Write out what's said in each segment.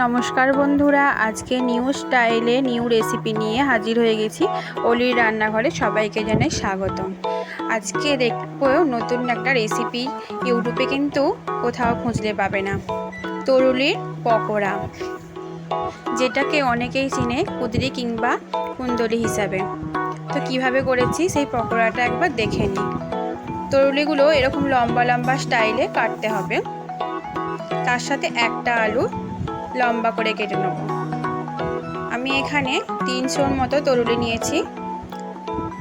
নমস্কার বন্ধুরা, আজকে নিউ স্টাইলে নিউ রেসিপি নিয়ে হাজির হয়ে গেছি। অলির রান্নাঘরে সবাইকে জানাই স্বাগতম। আজকে দেখব নতুন একটা রেসিপি ইউটিউবে কিন্তু কোথাও খুঁজলে পাবে না। তরুলির পকোড়া, যেটাকে অনেকেই চিনে কুদরি কিংবা কুন্দলি হিসাবে। তো কীভাবে করেছি সেই পকোড়াটা একবার দেখে নিই। তরুলিগুলো এরকম লম্বা লম্বা স্টাইলে কাটতে হবে। তার সাথে একটা আলু লম্বা করে কেটে নেব। আমি এখানে তিনশোর মতো তরুলি নিয়েছি,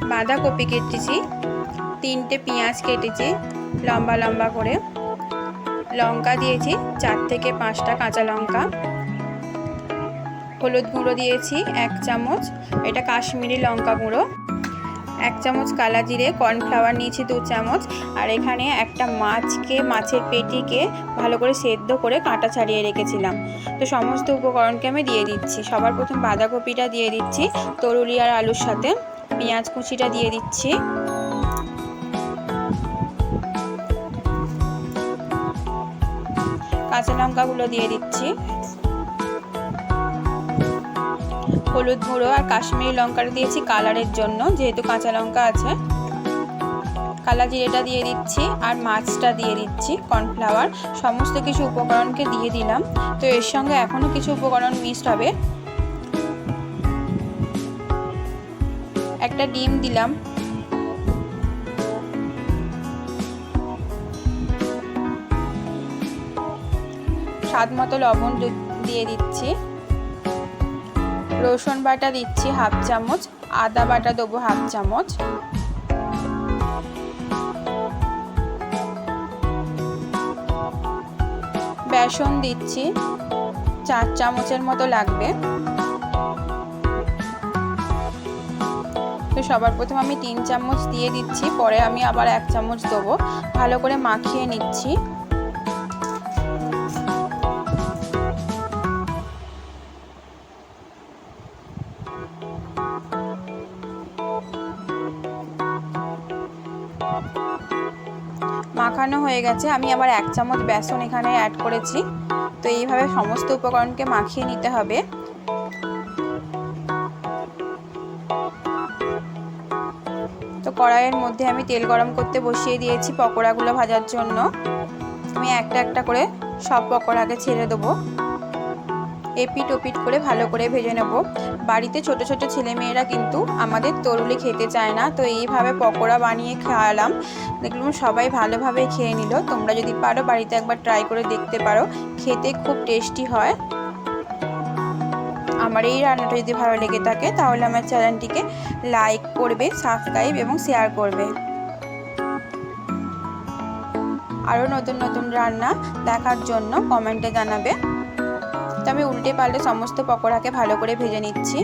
বাঁধাকপি কেটেছি, তিনটে পেঁয়াজ কেটেছি, লম্বা লম্বা করে। লঙ্কা দিয়েছি, চার থেকে পাঁচটা কাঁচা লঙ্কা। হলুদ গুঁড়ো দিয়েছি, এক চামচ। এটা কাশ্মীরি লঙ্কা গুঁড়ো। এক চামচ কালা জিরে কর্নফ্লাওয়ার নিয়েছি, দু চামচ। আর এখানে একটা মাছকে, মাছের পেটিকে ভালো করে সেদ্ধ করে কাঁটা ছাড়িয়ে রেখেছিলাম। তো সমস্ত উপকরণকে আমি দিয়ে দিচ্ছি। সবার প্রথম বাঁধাকপিটা দিয়ে দিচ্ছি, তরুলি আর আলুর সাথে। পেঁয়াজ কুচিটা দিয়ে দিচ্ছি। কাঁচা লঙ্কাগুলো দিয়ে দিচ্ছি। হলুদ গুঁড়ো আর কাশ্মীরি লঙ্কাটা দিয়েছি কালারের জন্য, যেহেতু কাঁচা লঙ্কা আছে। কালা জিরেটা দিয়ে দিচ্ছি আর মাছটা দিয়ে দিচ্ছি, কর্নফ্লাওয়ার। সমস্ত কিছু উপকরণকে দিয়ে দিলাম। তো এর সঙ্গে এখনও কিছু উপকরণ মিক্সড হবে। একটা ডিম দিলাম। স্বাদ মতো লবণ দিয়ে দিচ্ছি। রসুন বাটা দিচ্ছি হাফ চামচ, আদা বাটা দেবো হাফ চামচ। বেসন দিচ্ছি, চার চামচের মতো লাগবে। তো সবার প্রথম আমি তিন চামচ দিয়ে দিচ্ছি, পরে আমি আবার এক চামচ দেবো। ভালো করে মাখিয়ে নিচ্ছি। মাখানো হয়ে গেছে। আমি আবার এক চামচ বেসন এখানে অ্যাড করেছি। তো এইভাবে সমস্ত উপকরণকে মাখিয়ে নিতে হবে। তো কড়াইয়ের মধ্যে আমি তেল গরম করতে বসিয়ে দিয়েছি পকোড়াগুলো ভাজার জন্য। আমি একটা একটা করে সব পকোড়াকে ছেড়ে দেবো। এপিট ওপিট করে ভালো করে ভেজে নেব। বাড়িতে ছোট ছোট ছেলেমেয়েরা কিন্তু আমাদের তরুলি খেতে চায় না। তো এইভাবে পকোড়া বানিয়ে খাওয়ালাম। দেখলাম সবাই ভালোভাবে খেয়ে নিল। তোমরা যদি পারো বাড়িতে একবার ট্রাই করে দেখতে পারো। খেতে খুব টেস্টি হয়। আমার এই রান্নাটা যদি ভালো লেগে থাকে, তাহলে আমার চ্যানেলটিকে লাইক করবে সাবস্ক্রাইব এবং শেয়ার করবে। আরও নতুন নতুন রান্না দেখার জন্য কমেন্টে জানাবে। তো আমি উল্টে পাল্টে সমস্ত পকোড়াকে ভালো করে ভেজে নিচ্ছি।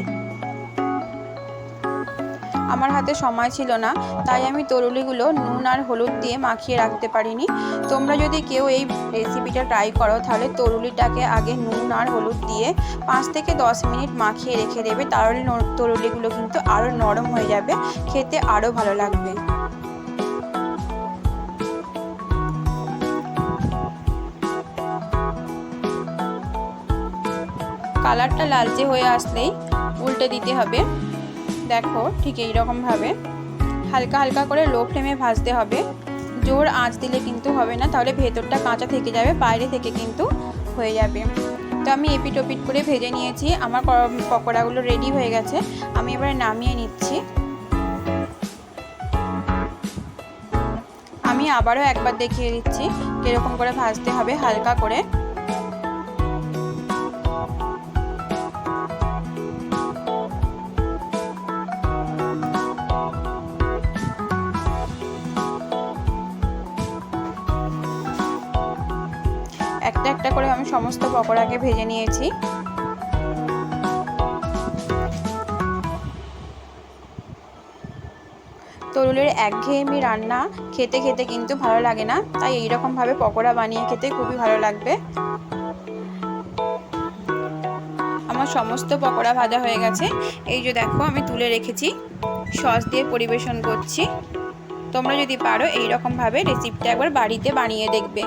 আমার হাতে সময় ছিল না, তাই আমি তরুলিগুলো নুন আর হলুদ দিয়ে মাখিয়ে রাখতে পারিনি। তোমরা যদি কেউ এই রেসিপিটা ট্রাই করো, তাহলে তরুলিটাকে আগে নুন আর হলুদ দিয়ে পাঁচ থেকে দশ মিনিট মাখিয়ে রেখে দেবে, তাহলে তরুলিগুলো কিন্তু আরও নরম হয়ে যাবে, খেতে আরও ভালো লাগবে। কালারটা লালচে হয়ে আসলেই উল্টে দিতে হবে। দেখো ঠিক এইরকমভাবে। হালকা হালকা করে লো ফ্লেমে ভাজতে হবে। জোর আঁচ দিলে কিন্তু হবে না, তাহলে ভেতরটা কাঁচা থেকে যাবে, বাইরে থেকে কিন্তু হয়ে যাবে। তো আমি এপিট ওপিট করে ভেজে নিয়েছি, আমার পকোড়াগুলো রেডি হয়ে গেছে। আমি এবারে নামিয়ে নিচ্ছি। আমি আবারও একবার দেখিয়ে দিচ্ছি, কীরকম করে ভাজতে হবে, হালকা করে। একটা একটা করে আমি সমস্ত পকোড়াকে ভেজে নিয়েছি। তরুলের একঘেয়েমি রান্না খেতে খেতে কিন্তু ভালো লাগে না, তাই এইরকমভাবে পকোড়া বানিয়ে খেতে খুবই ভালো লাগবে। আমার সমস্ত পকোড়া ভাজা হয়ে গেছে। এই যে দেখো, আমি তুলে রেখেছি। সস দিয়ে পরিবেশন করছি। তোমরা যদি পারো এই রকমভাবে রেসিপিটা একবার বাড়িতে বানিয়ে দেখবে।